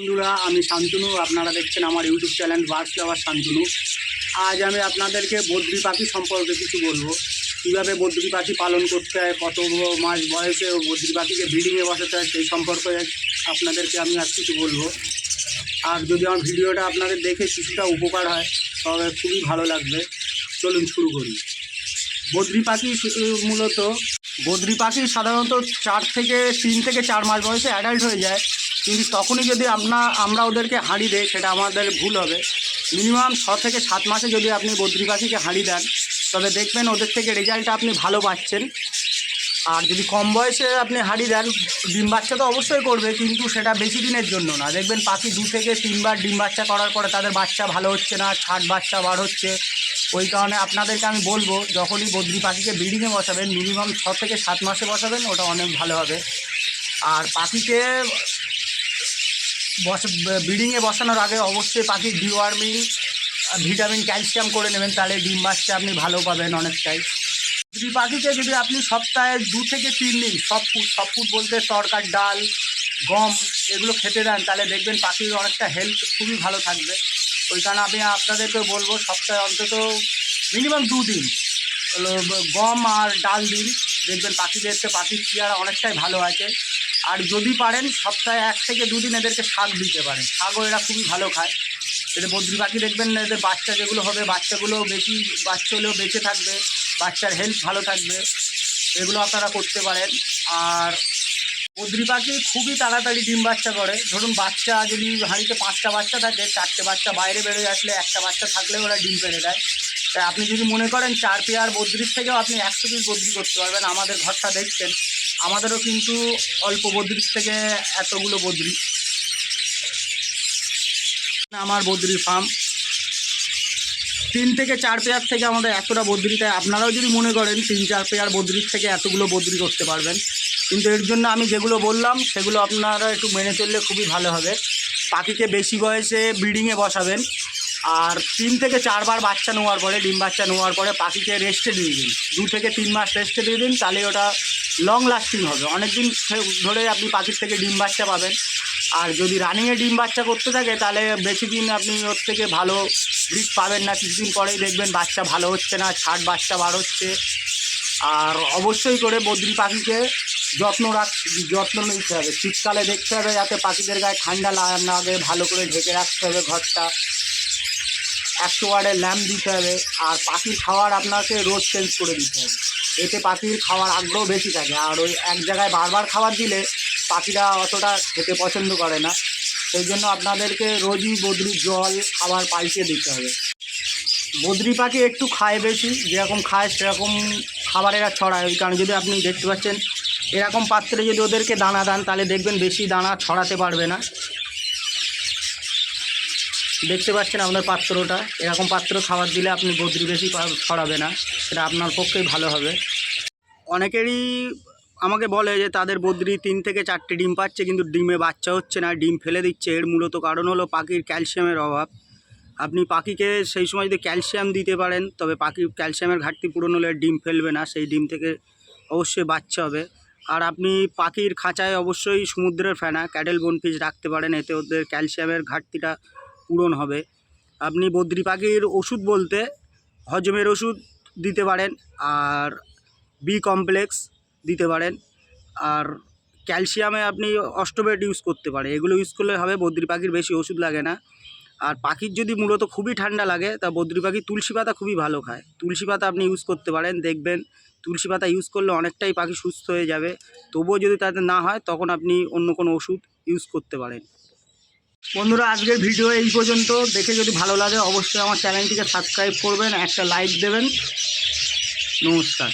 বন্ধুরা, আমি শান্তনু, আপনারা দেখছেন আমার YouTube channel birds lover Santanu. আজ আমি আপনাদেরকে বদ্রি পাখি সম্পর্কে কিছু বলব। কীভাবে বদ্রি পাখি পালন করতে হয়, কত মাস বয়সে বদ্রি পাখিকে ব্রিডিংয়ে বসাতে হয়, সেই সম্পর্কে আপনাদেরকে আমি আজ কিছু বলব। আর যদি আমার ভিডিওটা আপনাদের দেখে কিছুটা উপকার হয়, তবে খুবই ভালো লাগবে। চলুন শুরু করি। বদ্রি পাখি মূলত বদ্রি পাখি সাধারণত চার থেকে তিন থেকে চার মাস বয়সে অ্যাডাল্ট হয়ে যায়। কিন্তু তখনই যদি আপনা, আমরা ওদেরকে হাঁড়ি দেই, সেটা আমাদের ভুল হবে। মিনিমাম ছ থেকে সাত মাসে যদি আপনি বদ্রি পাখিকে হাঁড়ি দেন, তবে দেখবেন ওদের থেকে রেজাল্টটা আপনি ভালো পাচ্ছেন। আর যদি কম বয়সে আপনি হাঁড়ি দেন, ডিম বাচ্চা তো অবশ্যই করবে, কিন্তু সেটা বেশি দিনের জন্য না। দেখবেন পাখি দু থেকে তিনবার ডিম বাচ্চা করার পরে তাদের বাচ্চা ভালো হচ্ছে না ছাট বাচ্চা বার হচ্ছে। ওই কারণে আপনাদেরকে আমি বলব, যখনই বদ্রি পাখিকে ব্রিডিংয়ে বসাবেন মিনিমাম ছ থেকে সাত মাসে বসাবেন, ওটা অনেক ভালো হবে। আর পাখিকে বস, ব্রিডিংয়ে বসানোর আগে অবশ্যই পাখির ডিওয়ার্মিং ভিটামিন, ক্যালসিয়াম করে নেবেন, তাহলে ডিম বাচ্চা আপনি ভালো পাবেন অনেকটাই। যদি পাখিকে, যদি আপনি সপ্তাহে দু থেকে তিন দিন, সব ফুড সব ফুড বলতে তরকার, ডাল, গম, এগুলো খেতে দেন, তাহলে দেখবেন পাখির অনেকটা হেলথ খুবই ভালো থাকবে। ওই কারণে আমি আপনাদেরকে বলব, সপ্তাহে অন্তত মিনিমাম দু দিন, হলো গম আর ডাল দিন। দেখবেন পাখিদেরকে পাখির চেয়ারা অনেকটাই ভালো আছে। আর যদি পারেন, সপ্তাহে এক থেকে দুদিন এদেরকে শাক দিতে পারেন। শাকও এরা খুবই ভালো খায়। এদের বদ্রি পাখি দেখবেন না, এদের বাচ্চা যেগুলো হবে বাচ্চাগুলো বেশি, বাচ্চা হলেও বেঁচে থাকবে, বাচ্চার হেলথ ভালো থাকবে। এগুলো আপনারা করতে পারেন। আর বদ্রি পাখি খুবই তাড়াতাড়ি ডিম বাচ্চা করে। ধরুন, বাচ্চা যদি হাঁড়িতে পাঁচটা বাচ্চা থাকে, চারটে বাচ্চা বাইরে বেরোয় আসলে একটা বাচ্চা থাকলে ওরা ডিম পেড়ে দেয়। তাই আপনি যদি মনে করেন, চার পেয়ার বদ্রির থেকেও আপনি একশো পিস বদ্রি করতে পারবেন। আমাদের ঘরটা দেখছেন। আমাদেরও কিন্তু অল্প বদ্রির থেকে এতগুলো বদ্রি। আমার বদ্রি ফার্ম তিন থেকে চার পেয়ার থেকে আমাদের এতটা বদ্রি, তাই আপনারাও যদি মনে করেন তিন, চার পেয়ার বদ্রির থেকে এতগুলো বদ্রি করতে পারবেন। কিন্তু এর জন্য আমি যেগুলো বললাম, সেগুলো আপনারা একটু মেনে চললে খুবই ভালো হবে। পাখিকে বেশি বয়সে ব্রিডিংয়ে বসাবেন। আর তিন থেকে চারবার বাচ্চা নেওয়ার পরে, ডিম বাচ্চা নেওয়ার পরে পাখিকে রেস্টে দিয়ে দিন। দু থেকে তিন মাস রেস্টে দিয়ে দিন, তাহলে ওটা লং লাস্টিং হবে। অনেক দিন ধরে আপনি পাখির থেকে ডিম বাচ্চা পাবেন। আর যদি রানিংয়ে ডিম বাচ্চা করতে থাকে, তাহলে বেশি দিন আপনি ওর থেকে ভালো ব্রিড পাবেন না। কিছুদিন পরেই দেখবেন বাচ্চা ভালো হচ্ছে না ছাট বাচ্চা বার হচ্ছে। আর অবশ্যই করে বদ্রি পাখিকে যত্ন রাখ, যত্ন নিতে হবে। শীতকালে দেখতে হবে যাতে পাখিদের গায়ে ঠান্ডা না লাগে, ভালো করে ঢেকে রাখতে হবে ঘরটা। একশো ওয়ার্ডের ল্যাম্প দিতে হবে। আর পাখির খাওয়ার আপনাকে রোজ চেঞ্জ করে দিতে হবে। এতে পাখির খাওয়ার আগ্রহ বেশি থাকে। আর ওই এক জায়গায় বারবার খাবার দিলে পাখিরা অতটা খেতে পছন্দ করে না। সেই জন্য আপনাদেরকে রোজই বদ্রির জল, খাবার পাল্টে দিতে হবে। বদ্রি পাখি একটু খায় বেশি, যেরকম খায় সেরকম খাবার এরা ছড়ায়। ওই কারণে যদি আপনি দেখতে পাচ্ছেন, এরকম পাত্রে যদি ওদেরকে দানা দেন, তাহলে দেখবেন বেশি দানা ছড়াতে পারবে না। দেখতে পাচ্ছেন আপনার পাত্রটা। এরকম পাত্র খাবার দিলে আপনি বদ্রি বেশি ছড়াবে না। সেটা আপনার পক্ষেই ভালো হবে। অনেকেরই আমাকে বলে যে তাদের বদ্রি তিন থেকে চারটে ডিম পাচ্ছে, কিন্তু ডিমে বাচ্চা হচ্ছে না, ডিম ফেলে দিচ্ছে। এর মূলত কারণ হলো পাখির ক্যালসিয়ামের অভাব। আপনি পাখিকে সেই সময় যদি ক্যালসিয়াম দিতে পারেন, তবে পাখি ক্যালসিয়ামের ঘাটতি পূরণ হলে ডিম ফেলবে না, সেই ডিম থেকে অবশ্যই বাচ্চা হবে। আর আপনি পাখির খাঁচায় অবশ্যই সমুদ্রের ফেনা ক্যাডেল বনফিস রাখতে পারেন, এতে ওদের ক্যালসিয়ামের ঘাটতিটা পূরণ হবে। আপনি বদ্রি পাখির ওষুধ বলতে হজমের ওষুধ দিতে পারেন আর বি কমপ্লেক্স দিতে পারেন। আর ক্যালসিয়ামে আপনি অস্টোবেট ইউজ করতে পারেন। এগুলো ইউজ করলে হবে বদ্রি পাখির বেশি ওষুধ লাগে না। আর পাখির যদি মূলত খুবই ঠান্ডা লাগে, তা বদ্রি পাখি তুলসী পাতা খুবই ভালো খায়। তুলসী পাতা আপনি ইউজ করতে পারেন, দেখবেন তুলসী পাতা ইউজ করলে অনেকটাই পাখি সুস্থ হয়ে যাবে। তবুও যদি তাতে না হয়, তখন আপনি অন্য কোনো ওষুধ ইউজ করতে পারেন। বন্ধুরা, আজকের ভিডিও এই পর্যন্ত। দেখে যদি ভালো লাগে, অবশ্যই আমার চ্যানেলটিকে সাবস্ক্রাইব করবেন, একটা লাইক দেবেন। নমস্কার।